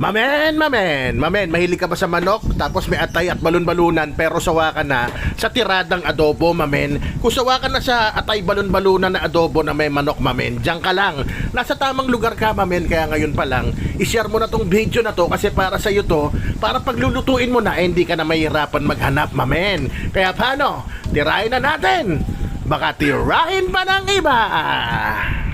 Mamen, mamen, mamen, mahilig ka ba sa manok? Tapos may atay at balon-balunan pero sawa ka na sa tiradang adobo, mamen. Kung sawa ka na sa atay balon-balunan na adobo na may manok, mamen, diyan ka lang. Nasa tamang lugar ka, mamen, kaya ngayon pa lang, ishare mo na tong video na to kasi para sa iyo to, para paglulutuin mo na, eh, hindi ka na mahirapan maghanap, mamen. Kaya paano? Tirahin na natin! Baka tirahin pa ng iba!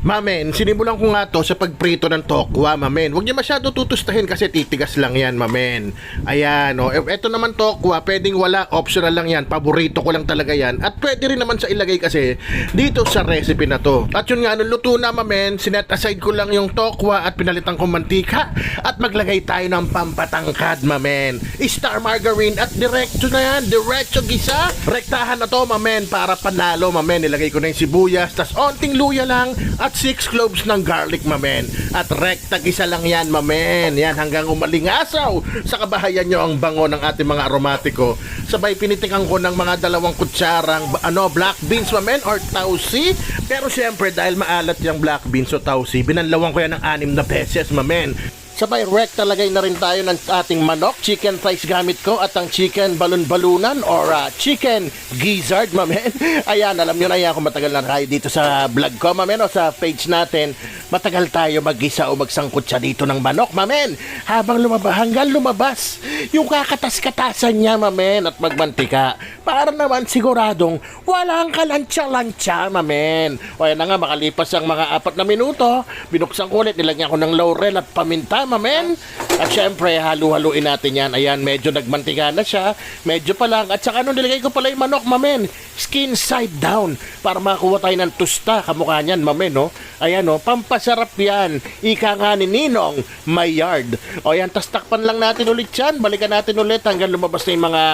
Mamen, sinimulan ko nga to sa pagprito ng tokwa, mamen. Huwag niyo masyado tutustahin kasi titigas lang yan, mamen. Ayan, oh. E- Eto naman tokwa, pwedeng wala, optional lang yan. Paborito ko lang talaga yan. At pwede rin naman sa ilagay kasi dito sa recipe na to. At yun nga, nung luto na, mamen, sinet aside ko lang yung tokwa at pinalitan ko mantika. At maglagay tayo ng pampatangkad, mamen. Star margarine at diretso na yan, diretso gisa. Rektahan na to, mamen, para panalo, mamen. Nilagay ko na yung sibuyas, tas onting luya lang at 6 cloves ng garlic, mamen. At rekta gisa lang yan, mamen. Yan, hanggang umalingasaw sa kabahayan nyo ang bango ng ating mga aromatiko. Sabay pinitikan ko ng mga dalawang kutsarang ano, black beans, mamen, or tausi. Pero syempre, dahil maalat yung black beans o tausi, binanlawan ko yan ng anim na beses, mamen. Sabay rek talagay na rin tayo ng ating manok, chicken thighs gamit ko at ang chicken balon-balunan or ah, chicken gizzard, mamen. Ayan, alam nyo na yan kung matagal na tayo dito sa vlog ko, mamen, o sa page natin. Matagal tayo mag-isa o magsangkot siya dito ng manok, mamen. Habang lumabas, hanggang lumabas, yung kakatas-katasan niya, mamen, at magmantika. Para naman siguradong walang kalantsa-lantsa, mamen. O yan na nga, makalipas ang mga apat na minuto, binuksan ko ulit, nilagyan ko ng laurel at paminta, mamen. At syempre, halu-haluin natin yan. Ayan, medyo nagmantika na siya. Medyo pa lang. At saka nung nilagay ko pala yung manok, mamen, skin side down para makakuha tayo ng tusta. Kamukha niyan, mamen, no? Ayan, no? Pampasarap yan. Ika nga ni Ninong, my yard. O yan, tas takpan lang natin ulit yan. Balikan natin ulit hanggang lumabas na yung mga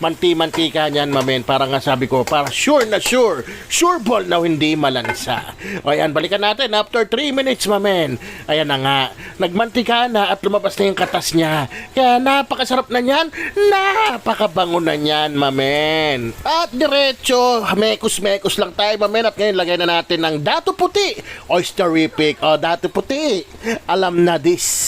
manti-mantika niyan, mamen. Para nga sabi ko, para sure na sure. Sure ball na hindi malansa. O yan, balikan natin after 3 minutes, mamen. Ayan na nga. Nagmantika na at lumabas na yung katas niya. Kaya napakasarap na niyan. Napakabango na niyan, mamen. At diretso, mekos-mekos lang tayo, mamen. At ngayon, lagay na natin ng dato puti. Oysterific. O, dato puti. Alam na this.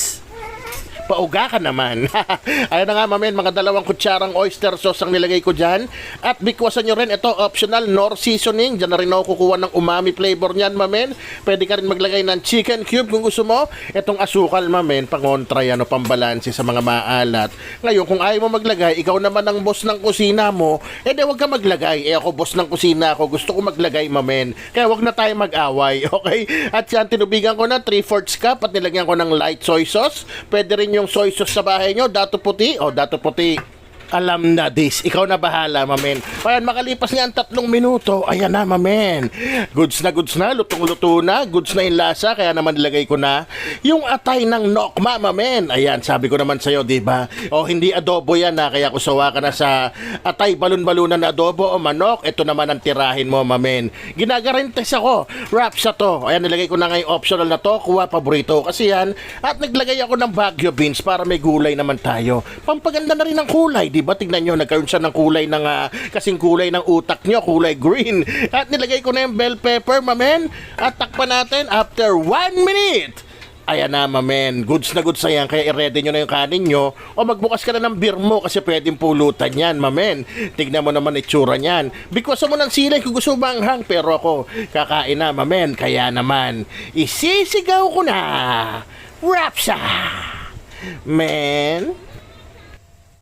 Pauga ka naman. Ayun na nga, mamen, mga dalawang kutsarang oyster sauce ang nilagay ko dyan. At bikwasan nyo rin, ito optional, nor seasoning. Diyan na rin ako kukuha ng umami flavor niyan, mamen. Pwede ka rin maglagay ng chicken cube kung gusto mo. Itong asukal, mamen, pangontra yan o pambalansi sa mga maalat. Ngayon, kung ayaw mo maglagay, ikaw naman ang boss ng kusina mo, eh di wag ka maglagay. Eh ako boss ng kusina ako, gusto ko maglagay, mamen. Kaya wag na tayo mag-away, okay? At yan, tinubigan ko na 3 fourths cup at nilagyan ko ng light soy sauce. Pwede rin yung soy sauce sa bahay nyo, dato puti, o dato puti. Alam na this. Ikaw na bahala, mamen. Ayan, makalipas nga ang tatlong minuto. Ayan na, mamen. Goods na goods na. Lutong-luto na. Goods na yung lasa. Kaya naman nilagay ko na yung atay ng nokma, mamen. Ayan, sabi ko naman sa'yo, di ba? O, hindi adobo yan na. Kaya kusawa ka na sa atay balon-balunan na adobo o manok. Ito naman ang tirahin mo, mamen. Ginagarintes ako. Wrap sa to. Ayan, nilagay ko na nga yung optional na to. Kuha, paborito kasi yan. At naglagay ako ng Baguio beans para may gulay naman tayo. Pampaganda na rin ang kulay, di ba? Tignan nyo, nagkaroon siya ng kulay ng ah, kasing kulay ng utak nyo, kulay green. At nilagay ko na yung bell pepper, mamen. At takpan natin after one minute. Ayan na, mamen. Goods na goods na yan. Kaya i-ready nyo na yung kanin nyo. O magbukas ka na ng beer mo kasi pwedeng pulutan yan, mamen. Tignan mo naman itsura niyan. Because mo ng silay kung gusto manghang. Pero ako, kakain na, mamen. Kaya naman, isisigaw ko na. Rapsa! Men,